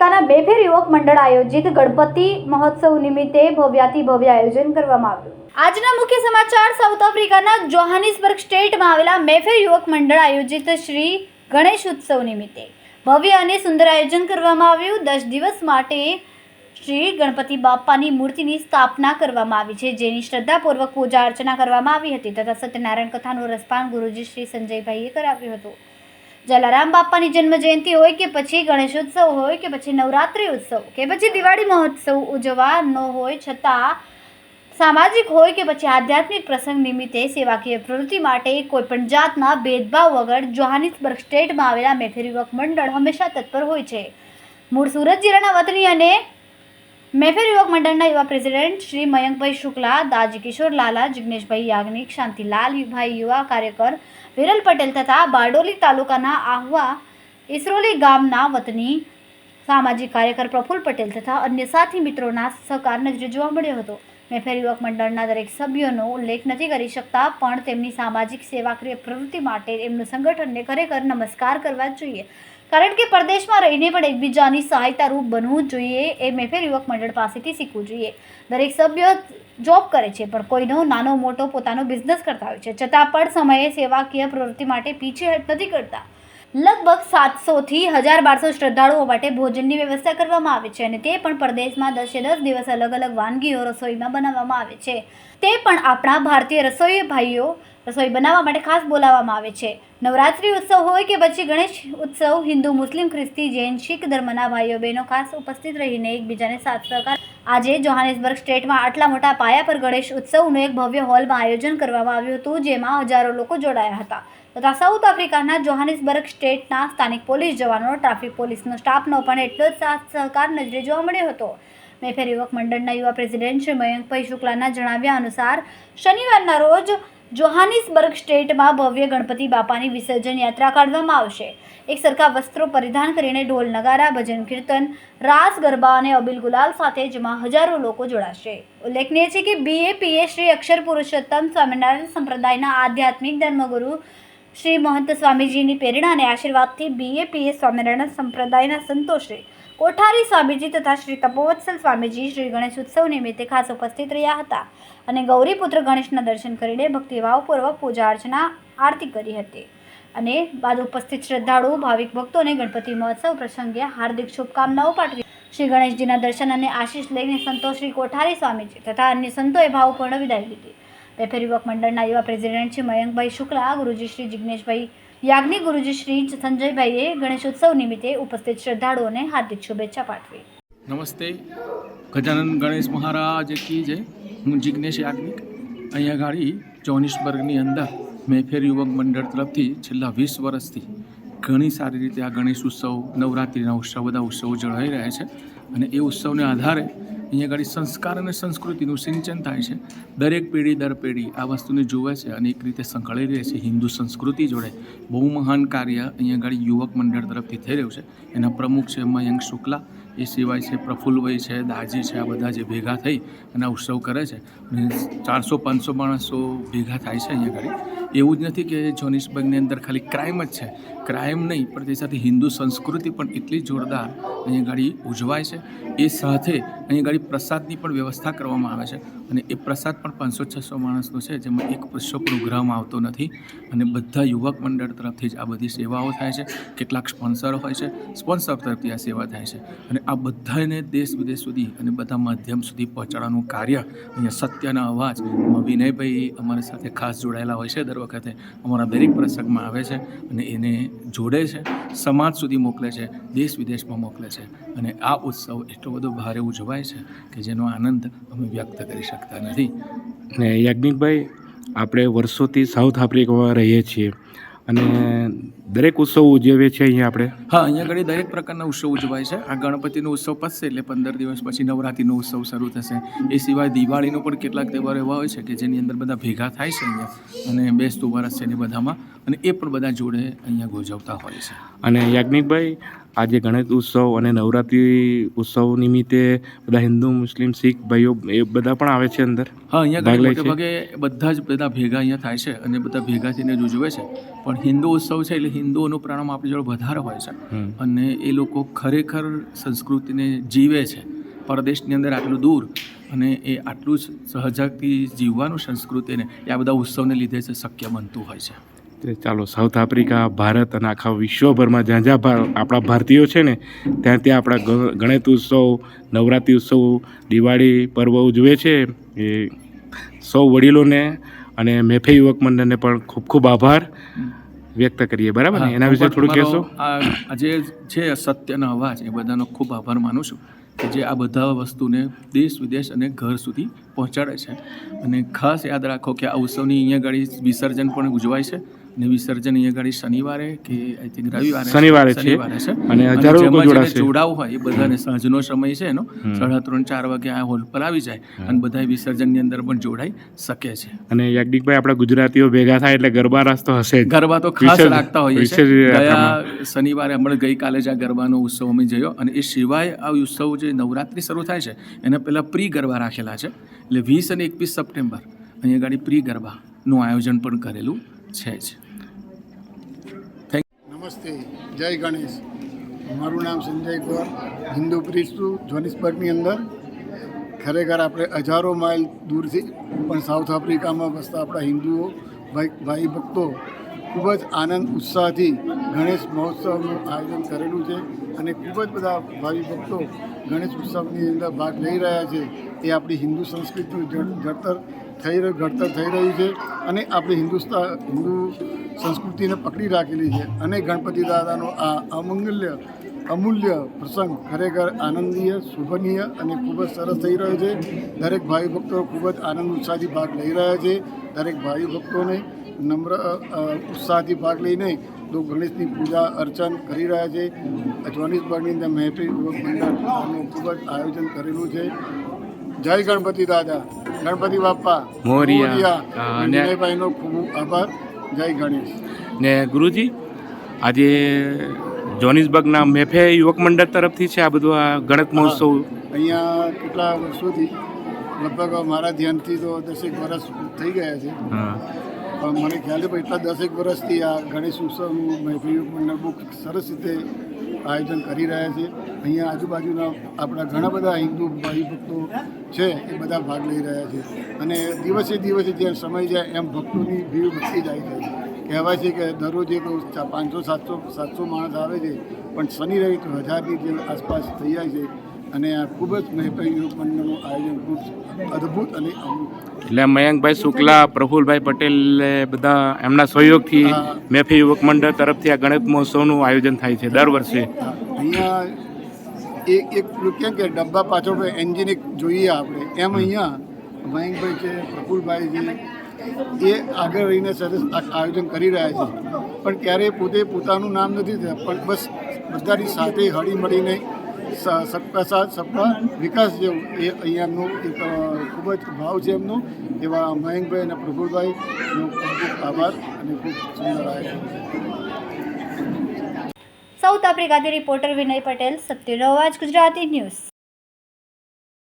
આફ્રિકાના બેફેર યુવક મંડળ આયોજિત ગણપતિ મહોત્સવ નિમિત્તે ભવ્યાથી ભવ્ય આયોજન કરવામાં આવ્યું. આજના મુખ્ય સમાચાર સાઉથ આફ્રિકાના જોહાનિસબર્ગ સ્ટેટમાં આવેલા મેફેર યુવક મંડળ આયોજિત શ્રી ગણેશ ઉત્સવ નિમિત્તે ભવ્ય અને સુંદર આયોજન કરવામાં આવ્યું. દસ દિવસ માટે શ્રી ગણપતિ બાપ્પાની મૂર્તિની સ્થાપના કરવામાં આવી છે, જેની શ્રદ્ધાપૂર્વક પૂજા અર્ચના કરવામાં આવી હતી તથા સત્યનારાયણ કથાનું રસપાન ગુરુજી શ્રી સંજયભાઈએ કરાવ્યું હતું. જલારામ બાપાની જન્મ જયંતિ હોય કે પછી ગણેશોત્સવ હોય કે પછી નવરાત્રિ ઉત્સવ કે પછી દિવાળી મહોત્સવ ઉજવવાનો હોય છતાં સામાજિક હોય કે પછી આધ્યાત્મિક પ્રસંગ નિમિત્તે સેવાકીય પ્રવૃત્તિ માટે કોઈપણ જાતના ભેદભાવ વગર જોહાનિસબર્ગ સ્ટેટમાં આવેલા મેફેર યુવક મંડળ હંમેશા તત્પર હોય છે. મૂળ સુરત જિલ્લાના વતની અને મેફેર યુવક મંડળના યુવા પ્રેસિડેન્ટ શ્રી મયંકભાઈ શુક્લા, દાજી કિશોર લાલા, જિગ્નેશભાઈ યાજ્ઞિક, શાંતિલાલ ભાઈ યુવા કાર્યકર વિરલ પટેલ તથા બારડોલી તાલુકાના આહવા ઇસરોલી ગામના વતની સામાજિક કાર્યકર પ્રફુલ્લ પટેલ તથા અન્ય સાથી મિત્રોના સહકાર નજરે જોવા મળ્યો હતો. મેફેર યુવક મંડળના દરેક સભ્યોનો ઉલ્લેખ નથી કરી શકતા, પણ તેમની સામાજિક સેવાકીય પ્રવૃત્તિ માટે એમનું સંગઠનને ખરેખર નમસ્કાર કરવા જોઈએ. કારણ કે પરદેશમાં રહીને પણ એકબીજાની સહાયતારૂપ બનવું જોઈએ એ મેફેર યુવક મંડળ પાસેથી શીખવું જોઈએ. દરેક સભ્ય જોબ કરે છે, પણ કોઈનો નાનો મોટો પોતાનો બિઝનેસ કરતા હોય છે. છતાં પણ સમયે સેવાકીય પ્રવૃત્તિ માટે પીછેહટ નથી કરતા. લગભગ સાતસોથી હજાર બારસો શ્રદ્ધાળુઓ માટે ભોજનની વ્યવસ્થા કરવામાં આવે છે અને તે પણ પરદેશમાં દસે દસ દિવસ અલગ અલગ વાનગીઓ રસોઈમાં બનાવવામાં આવે છે. તે પણ આપણા ભારતીય રસોઈ ભાઈઓ રસોઈ બનાવવા માટે ખાસ બોલાવવામાં આવે છે. નવરાત્રિ ઉત્સવ હોય કે પછી ગણેશ ઉત્સવ, હિન્દુ, મુસ્લિમ, ખ્રિસ્તી, જૈન, શીખ ધર્મના ભાઈઓ બહેનો ખાસ ઉપસ્થિત રહીને એકબીજાને સાથ સહકાર આજે જોહાનિસબર્ગ સ્ટેટમાં આટલા મોટા પાયા પર ગણેશ ઉત્સવનું એક ભવ્ય હોલમાં આયોજન કરવામાં આવ્યું હતું, જેમાં હજારો લોકો જોડાયા હતા. તથા સાઉથ આફ્રિકાના જોહાનિસબર્ગ સ્ટેટના સ્થાનિક પોલીસ જવાનો ટ્રાફિક પોલીસનો સ્ટાફનો પણ એટલો જ સાથ સહકાર નજરે જોવા મળ્યો હતો. મેફેર યુવક મંડળના યુવા પ્રેસિડેન્ટ શ્રી મયંકભાઈ શુક્લાના જણાવ્યા અનુસાર, શનિવારના રોજ જોહાનિસબર્ગ સ્ટેટમાં ભવ્ય ગણપતિ બાપાની વિસર્જન યાત્રા કાઢવામાં આવશે. એક સરખા વસ્ત્રો પરિધાન કરીને ઢોલ નગારા, ભજન કીર્તન, રાસ, ગરબા અને અબિલ ગુલાલ સાથે જેમાં હજારો લોકો જોડાશે. ઉલ્લેખનીય છે કે બીએપીએ શ્રી અક્ષર પુરુષોત્તમ સ્વામિનારાયણ સંપ્રદાયના આધ્યાત્મિક ધર્મગુરુ શ્રી મહંત સ્વામીજીની પ્રેરણા અને આશીર્વાદથી બીએપીએ સ્વામિનારાયણ સંપ્રદાયના સંતો શ્રી કોઠારી સ્વામીજી તથા શ્રી તપોવત્સલ સ્વામીજી શ્રી ગણેશ ઉત્સવ નિમિત્તે ખાસ ઉપસ્થિત રહ્યા હતા અને ગૌરીપુત્ર ગણેશના દર્શન કરીને ભક્તિભાવપૂર્વક પૂજા અર્ચના, આરતી કરી હતી. અને બાદ ઉપસ્થિત શ્રદ્ધાળુ ભાવિક ભક્તોને ગણપતિ મહોત્સવ પ્રસંગે હાર્દિક શુભકામનાઓ પાઠવી. શ્રી ગણેશજીના દર્શન અને આશીષ લઈને સંતો શ્રી કોઠારી સ્વામીજી તથા અન્ય સંતોએ ભાવપૂર્ણ વિદાય લીધી. વેફેર યુવક મંડળના યુવા પ્રેસિડેન્ટ શ્રી મયંકભાઈ શુક્લા, ગુરુજી શ્રી જિગ્નેશભાઈ યાજ્ઞિક ગુરુજી શ્રી સંજયભાઈએ ગણેશોત્સવ નિમિત્તે ઉપસ્થિત શ્રદ્ધાળુઓને હાર્દિક શુભેચ્છા પાઠવી. નમસ્તે. ગજાનંદ ગણેશ મહારાજ કી જય. હું જિજ્ઞેશ યાજ્ઞિક. અહીંયા ગાડી જોનિસબર્ગની અંદર મેફેર યુવક મંડળ તરફથી છેલ્લા વીસ વર્ષથી ઘણી સારી રીતે આ ગણેશ ઉત્સવ, નવરાત્રિના ઉત્સવ, બધા ઉત્સવો જળવાઈ રહ્યા છે. અને એ ઉત્સવને આધારે અહીંયા આગળ સંસ્કાર અને સંસ્કૃતિનું સિંચન થાય છે. દરેક પેઢી દર પેઢી આ વસ્તુને જુએ છે અને એક રીતે સંકળાઈ રહે છે. હિન્દુ સંસ્કૃતિ જોડે બહુ મહાન કાર્ય અહીંયા આગળ યુવક મંડળ તરફથી થઈ રહ્યું છે. એના પ્રમુખ છે મયંક શુક્લા, એ સિવાય છે પ્રફુલ્લભાઈ છે, દાજી છે, આ બધા જે ભેગા થઈ અને ઉત્સવ કરે છે. ચારસો, પાંચસો માણસો ભેગા થાય છે અહીંયા આગળ. એવું જ નથી કે જોનિસબર્ગની અંદર ખાલી ક્રાઇમ જ છે. ક્રાઇમ નહીં, પણ તે સાથે હિન્દુ સંસ્કૃતિ પણ એટલી જોરદાર અહીંયા ગાડી ઉજવાય છે. એ સાથે અહીંયા ગાડી પ્રસાદની પણ વ્યવસ્થા કરવામાં આવે છે. અને એ પ્રસાદ પણ પાંચસો છસો માણસનો છે, જેમાં એક પૈસો પણ ઉઘરાવવામાં આવતો નથી. અને બધા યુવક મંડળ તરફથી જ આ બધી સેવાઓ થાય છે. કેટલાક સ્પોન્સરો હોય છે. સ્પોન્સર તરફથી આ સેવા થાય છે. અને આ બધાને દેશ વિદેશ સુધી અને બધા માધ્યમ સુધી પહોંચાડવાનું કાર્ય અહીંયા સત્યના અવાજ વિનયભાઈ અમારી સાથે ખાસ જોડાયેલા હોય છે. દર વખતે અમારા દરેક પ્રસંગમાં આવે છે અને એને જોડે છે, સમાજ સુધી મોકલે છે, દેશ વિદેશમાં મોકલે છે. અને આ ઉત્સવ એટલો બધો ભારે ઉજવાય છે કે જેનો આનંદ અમે વ્યક્ત કરી શકતા નથી. ને યાજ્ઞિકભાઈ, આપણે વર્ષોથી સાઉથ આફ્રિકામાં રહીએ છીએ. અને દરેક ઉત્સવ ઉજવીએ છીએ અહીંયા આપણે. હા અહીંયા આગળ દરેક પ્રકારના ઉત્સવ ઉજવાય છે. આ ગણપતિનો ઉત્સવ પતશે એટલે પંદર દિવસ પછી નવરાત્રિનો ઉત્સવ શરૂ થશે. એ સિવાય દિવાળીનો પણ કેટલાક તહેવાર એવા હોય છે કે જેની અંદર બધા ભેગા થાય છે અહીંયા અને બેસતું વરસ છે ને બધામાં અને એ પણ બધા જોડે અહીંયા ગોજવતા હોય છે. અને યાજ્ઞિકભાઈ આજે ગણેશ ઉત્સવ અને નવરાત્રિ ઉત્સવ નિમિત્તે બધા હિન્દુ મુસ્લિમ શીખ ભાઈઓ એ બધા પણ આવે છે અંદર. હા અહીંયા ભાગ બધા જ બધા ભેગા અહીંયા થાય છે અને બધા ભેગા થઈને જ ઉજવે છે. પણ હિન્દુ ઉત્સવ છે એટલે હિન્દુઓનું પ્રણામ આપણી જોડે વધારે હોય છે. અને એ લોકો ખરેખર સંસ્કૃતિને જીવે છે. પરદેશની અંદર આટલું દૂર અને એ આટલું જ સહજથી જીવવાનું સંસ્કૃતિને એ આ બધા ઉત્સવને લીધે છે શક્ય બનતું હોય છે. ચાલો સાઉથ આફ્રિકા ભારત અને આખા વિશ્વભરમાં જ્યાં જ્યાં આપણા ભારતીયો છે ને ત્યાં ત્યાં આપણા ગણેશ ઉત્સવ નવરાત્રિ ઉત્સવ દિવાળી પર્વ ઉજવે છે. એ સૌ વડીલોને અને મેફે યુવક મંડળને પણ ખૂબ ખૂબ આભાર વ્યક્ત કરીએ બરાબર ને? એના વિશે થોડું કહેશો? આજે આ આ જે છે સત્યનો અવાજ એ બધાનો ખૂબ આભાર માનું છું કે જે આ બધા વસ્તુને દેશ વિદેશ અને ઘર સુધી પહોંચાડે છે. અને ખાસ યાદ રાખો કે આ ઉત્સવની અહીંયા ગાડી વિસર્જન પણ ઉજવાય છે. અને વિસર્જન અહીંયા આગળ શનિવારે કે આઈ થિંક રવિવારે શનિવારે છે. અને હજારો લોકો જોડાશે. જોડાવું હોય એ બધાને સાંજનો સમય છે એનો. સાડા ત્રણ ચાર વાગે આ હોલ પર આવી જાય અને બધા વિસર્જનની અંદર પણ જોડાઈ શકે છે. અને યાજ્ઞિકભાઈ આપણા ગુજરાતીઓ ભેગા થાય એટલે ગરબા રાસ તો હશે ગરબા તો ખાસ લાગતા રાખતા હોઈએ વિસર્જન ગયા શનિવારે હમણાં ગઈકાલે જ આ ગરબાનો ઉત્સવ અમે જયો અને એ સિવાય આ ઉત્સવ જે નવરાત્રિ શરૂ થાય છે એના પહેલાં પ્રી ગરબા રાખેલા છે. એટલે વીસ અને એકવીસ સપ્ટેમ્બર અહીંયા ગાડી પ્રી ગરબાનું આયોજન પણ કરેલું છે જ. નમસ્તે જય ગણેશ. મારું નામ સંજય ગોર હિન્દુ પ્રીસ્ટ છું. જોનિસબર્ગની અંદર. ખરેખર આપણે હજારો માઇલ દૂરથી પણ સાઉથ આફ્રિકામાં વસતા આપણા હિન્દુઓ, ભાઈ ભાઈ ભક્તો ખૂબ જ આનંદ, ઉત્સાહથી ગણેશ મહોત્સવનું આયોજન કરેલું છે અને ખૂબ જ બધા ભાવિ ભક્તો ગણેશ ઉત્સવની અંદર ભાગ લઈ રહ્યા છે. એ આપણી હિન્દુ સંસ્કૃતિનું જડતર થઈ રહ્યું, ઘડતર થઈ રહ્યું છે અને આપણી હિન્દુસ્તાન હિન્દુ સંસ્કૃતિને પકડી રાખેલી છે. અને ગણપતિ દાદાનો આ અમંગલ્ય અમૂલ્ય પ્રસંગ ખરેખર આનંદીય, શુભનીય અને ખૂબ જ સરસ થઈ રહ્યો છે. દરેક ભાઈ ભક્તો ખૂબ જ આનંદ, ઉત્સાહથી ભાગ લઈ રહ્યા છે. દરેક ભાઈ ભક્તોને નમ્ર ઉત્સાહથી ભાગ લઈને તો ગણેશની પૂજા, અર્ચન કરી રહ્યા છે. જોનિસબર્ગની અંદર મહેફિલ ખૂબ જ આયોજન કરેલું છે. જય ગણપતિ દાદા ગણપતિ બાપ્પા મોરિયા અને- ખૂબ આભાર. જય ગણેશ. ને ગુરુજી આજે જોનિસબર્ગના મેફે યુવક મંડળ તરફથી છે આ બધું આ ગણેશ મહોત્સવ. અહીંયા કેટલા વર્ષોથી લગભગ મારા ધ્યાનથી તો દસેક વર્ષ થઈ ગયા છે. પણ મને ખ્યાલ છે એટલા દસેક વર્ષથી આ ગણેશ ઉત્સવનું મહેફિલ યુવક મંડળ બહુ સરસ રીતે આયોજન કરી રહ્યા છે. અહીંયા આજુબાજુના આપણા ઘણા બધા હિન્દુ ભાઈ ભક્તો છે, એ બધા ભાગ લઈ રહ્યા છે. અને દિવસે દિવસે જેમ સમય જાય એમ ભક્તોની ભીડ વધતી જાય છે. કહેવાય છે કે દરરોજ એક પાંચસો, સાતસો સાતસો માણસ આવે છે, પણ શનિ, રવિ તો હજારની જે આસપાસ થઈ જાય છે. અને આ ખૂબ જ યુવક મંડળનું આયોજન ખૂબ અદ્ભુત અને એટલે મયંકભાઈ શુક્લા પ્રફુલભાઈ પટેલ બધા એમના સહયોગથી મેફી યુવક મંડળ તરફથી આ ગણેશ મહોત્સવનું આયોજન થાય છે દર વર્ષે. અહીંયા એક એક કેમ કે ડબ્બા પાછળ એન્જિનિક જોઈએ આપણે. એમ અહીંયા મયંકભાઈ છે પ્રફુલભાઈ છે એ આગળ રહીને સરસ આયોજન કરી રહ્યા છે. પણ ક્યારેય પોતે પોતાનું નામ નથી થયા પણ બસ બધાની સાથે હળી મળીને સબકા સાથ સબકા વિકાસ જેવું. એ અહીંયાનું ખૂબ જ ભાવ છે એમનો. એવા મયંકભાઈ અને પ્રફુલભાઈનો ખૂબ આભાર અને ખૂબ સુંદર સાઉથ આફ્રિકાથી રિપોર્ટર વિનય પટેલ સત્યનો અવાજ ગુજરાતી ન્યૂઝ.